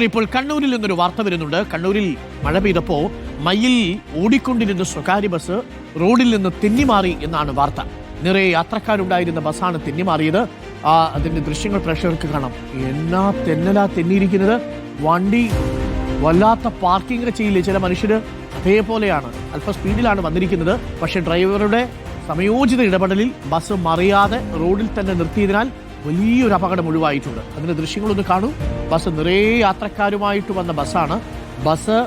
ഇപ്പോൾ കണ്ണൂരിൽ നിന്നൊരു വാർത്ത വരുന്നുണ്ട്. കണ്ണൂരിൽ മഴ പെയ്തപ്പോ മയിൽ ഓടിക്കൊണ്ടിരുന്ന സ്വകാര്യ ബസ് റോഡിൽ നിന്ന് തെന്നിമാറി എന്നാണ് വാർത്ത. നിറയെ യാത്രക്കാരുണ്ടായിരുന്ന ബസ്സാണ് തെന്നിമാറിയത്. ആ അതിന്റെ ദൃശ്യങ്ങൾ പ്രേക്ഷകർക്ക് കാണാം. എന്നാ തെന്നലാ തെന്നിയിരിക്കുന്നത് വണ്ടി വല്ലാത്ത പാർക്കിംഗ് ചെയ്യില്ലേ ചില മനുഷ്യർ അതേപോലെയാണ്. അല്പ സ്പീഡിലാണ് വന്നിരിക്കുന്നത്. പക്ഷെ ഡ്രൈവറുടെ സമയോചിത ഇടപെടലിൽ ബസ് മറിയാതെ റോഡിൽ തന്നെ നിർത്തിയതിനാൽ വലിയൊരു അപകടം ഒഴിവായിട്ടുണ്ട്. അതിന്റെ ദൃശ്യങ്ങളൊന്ന് കാണൂ. ബസ് നിറയെ യാത്രക്കാരുമായിട്ട് വന്ന ബസ്സാണ്. ബസ്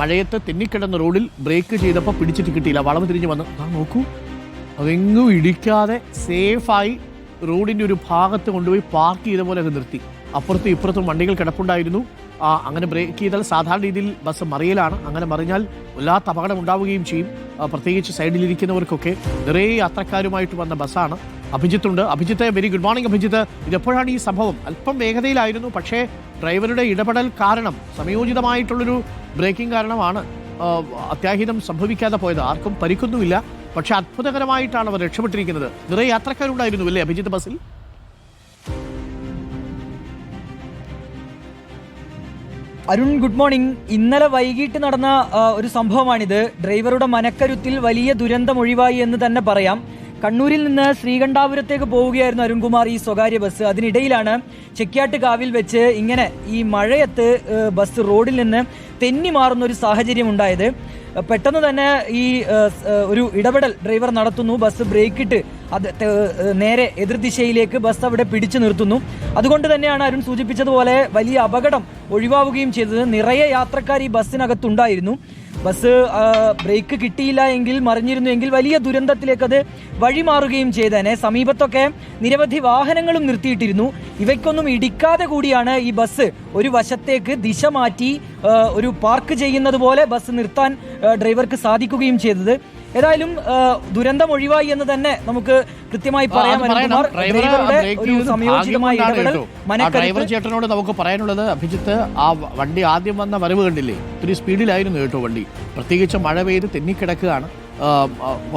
മഴയത്ത് തെന്നിക്കിടന്ന റോഡിൽ ബ്രേക്ക് ചെയ്തപ്പോൾ പിടിച്ചിട്ട് കിട്ടിയില്ല. വളവ് തിരിഞ്ഞ് വന്ന് ആ നോക്കൂ. അതെങ്ങും ഇടിക്കാതെ സേഫായി റോഡിന്റെ ഒരു ഭാഗത്ത് കൊണ്ടുപോയി പാർക്ക് ചെയ്ത പോലെ അത് നിർത്തി. അപ്പുറത്തും ഇപ്പുറത്തും വണ്ടികൾ കിടപ്പുണ്ടായിരുന്നു. അങ്ങനെ ബ്രേക്ക് ചെയ്താൽ സാധാരണ രീതിയിൽ ബസ് മറിയലാണ്. അങ്ങനെ മറിഞ്ഞാൽ വല്ലാത്ത അപകടം ഉണ്ടാവുകയും ചെയ്യും. പ്രത്യേകിച്ച് സൈഡിലിരിക്കുന്നവർക്കൊക്കെ നിറയെ യാത്രക്കാരുമായിട്ട് വന്ന ബസ്സാണ്. അഭിജിത്തുണ്ട്. Abhijith very good morning Abhijith. ഇതെപ്പോഴാണ് ഈ സംഭവം? അല്പം വേഗതയിലായിരുന്നു പക്ഷേ ഡ്രൈവറുടെ ഇടപെടൽ കാരണം സമയോചിതമായിട്ടുള്ളൊരു ബ്രേക്കിംഗ് കാരണമാണ് അത്യാഹിതം സംഭവിക്കാതെ പോയത്. ആർക്കും പരിക്കൊന്നുമില്ല. പക്ഷെ അത്ഭുതകരമായിട്ടാണ് അവർ രക്ഷപ്പെട്ടിരിക്കുന്നത്. നിറയെ യാത്രക്കാരുണ്ടായിരുന്നു അല്ലേ അഭിജിത്ത് ബസ്സിൽ? അരുൺ ഗുഡ് മോർണിംഗ് ഇന്നലെ വൈകിട്ട് നടന്ന ഒരു സംഭവമാണിത്. ഡ്രൈവറുടെ മനക്കരുത്തിൽ വലിയ ദുരന്തം ഒഴിവായി എന്ന് തന്നെ പറയാം. കണ്ണൂരിൽ നിന്ന് ശ്രീകണ്ഠാപുരത്തേക്ക് പോവുകയായിരുന്നു അരുൺകുമാർ ഈ സ്വകാര്യ ബസ്. അതിനിടയിലാണ് ചെക്കാട്ട് കാവിൽ വെച്ച് ഇങ്ങനെ ഈ മഴയത്ത് ബസ് റോഡിൽ നിന്ന് തെന്നി മാറുന്ന ഒരു സാഹചര്യം ഉണ്ടായത് പെട്ടെന്ന് തന്നെ ഈ ഒരു ഇടപെടൽ ഡ്രൈവർ നടത്തുന്നു. ബസ് ബ്രേക്കിട്ട് അത് നേരെ എതിർദിശയിലേക്ക് ബസ് അവിടെ പിടിച്ചു നിർത്തുന്നു. അതുകൊണ്ട് തന്നെയാണ് അരുൺ സൂചിപ്പിച്ചതുപോലെ വലിയ അപകടം ഒഴിവാവുകയും ചെയ്തത്. നിറയെ യാത്രക്കാർ ഈ ബസ്സിനകത്തുണ്ടായിരുന്നു. ബസ് ബ്രേക്ക് കിട്ടിയില്ല എങ്കിൽ മറിഞ്ഞിരുന്നു എങ്കിൽ വലിയ ദുരന്തത്തിലേക്ക് അത് വഴിമാറുകയും ചെയ്തേനെ. സമീപത്തൊക്കെ നിരവധി വാഹനങ്ങളും നിർത്തിയിട്ടിരുന്നു. ഇവയ്ക്കൊന്നും ഇടിക്കാതെ കൂടിയാണ് ഈ ബസ് ഒരു വശത്തേക്ക് ദിശ മാറ്റി ഒരു പാർക്ക് ചെയ്യുന്നത് പോലെ ബസ് നിർത്താൻ ഡ്രൈവർക്ക് സാധിക്കുകയും ചെയ്തത്. ഏതായാലും ദുരന്തം ഒഴിവായി എന്ന് തന്നെ നമുക്ക് കൃത്യമായി പറയാൻ. ഡ്രൈവർ ചേട്ടനോട് നമുക്ക് പറയാനുള്ളത് അഭിജിത്ത് ആ വണ്ടി ആദ്യം വന്ന വരവ് കണ്ടില്ലേ? ഒത്തിരി സ്പീഡിലായിരുന്നു കേട്ടോ വണ്ടി. പ്രത്യേകിച്ച് മഴ പെയ്ത് തെന്നിക്കിടക്കുകയാണ്.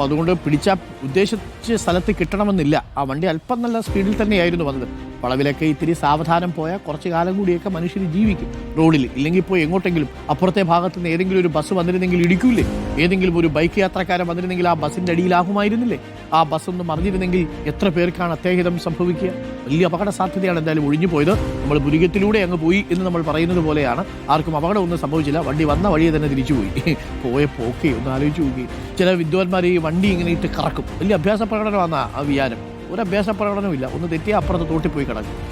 അതുകൊണ്ട് പിടിച്ച ഉദ്ദേശിച്ച സ്ഥലത്ത് കിട്ടണമെന്നില്ല. ആ വണ്ടി അല്പം നല്ല സ്പീഡിൽ തന്നെയായിരുന്നു വന്നത്. വളവിലൊക്കെ ഇത്തിരി സാവധാനം പോയാൽ കുറച്ച് കാലം കൂടിയൊക്കെ മനുഷ്യർ ജീവിക്കും. റോഡിൽ ഇല്ലെങ്കിൽ പോയി എങ്ങോട്ടെങ്കിലും അപ്പുറത്തെ ഭാഗത്ത് നിന്ന് ഏതെങ്കിലും ഒരു ബസ് വന്നിരുന്നെങ്കിൽ ഇടിക്കൂലേ? ഏതെങ്കിലും ഒരു ബൈക്ക് യാത്രക്കാരൻ വന്നിരുന്നെങ്കിൽ ആ ബസ്സിന്റെ അടിയിലാകുമായിരുന്നില്ലേ ആ ബസ് ഒന്ന് മറിഞ്ഞിരുന്നെങ്കിൽ എത്ര പേർക്കാണ് അത്യാഹിതം സംഭവിക്കുക? വലിയ അപകട സാധ്യതയാണ് എന്തായാലും ഒഴിഞ്ഞു പോയത്. നമ്മൾ പുരികത്തിലൂടെ അങ്ങ് പോയി എന്ന് നമ്മൾ പറയുന്നത് പോലെയാണ്. ആർക്കും അപകടമൊന്നും സംഭവിച്ചില്ല. വണ്ടി വന്ന വഴിയെ തന്നെ തിരിച്ചുപോയി പോയ. പോക്കേ ഒന്ന് ആലോചിച്ച് നോക്കി ചില വിദ്വാൻമാർ ഈ വണ്ടി ഇങ്ങനെ ഇട്ട് കറക്കും. വലിയ അഭ്യാസ പ്രകടനമാണ് ആ വിചാരം. ഒരു അഭ്യാസ പ്രകടനമില്ല ഒന്ന് തെറ്റിയാൽ അപ്പുറത്ത് തോട്ടിപ്പോയി കിടക്കും.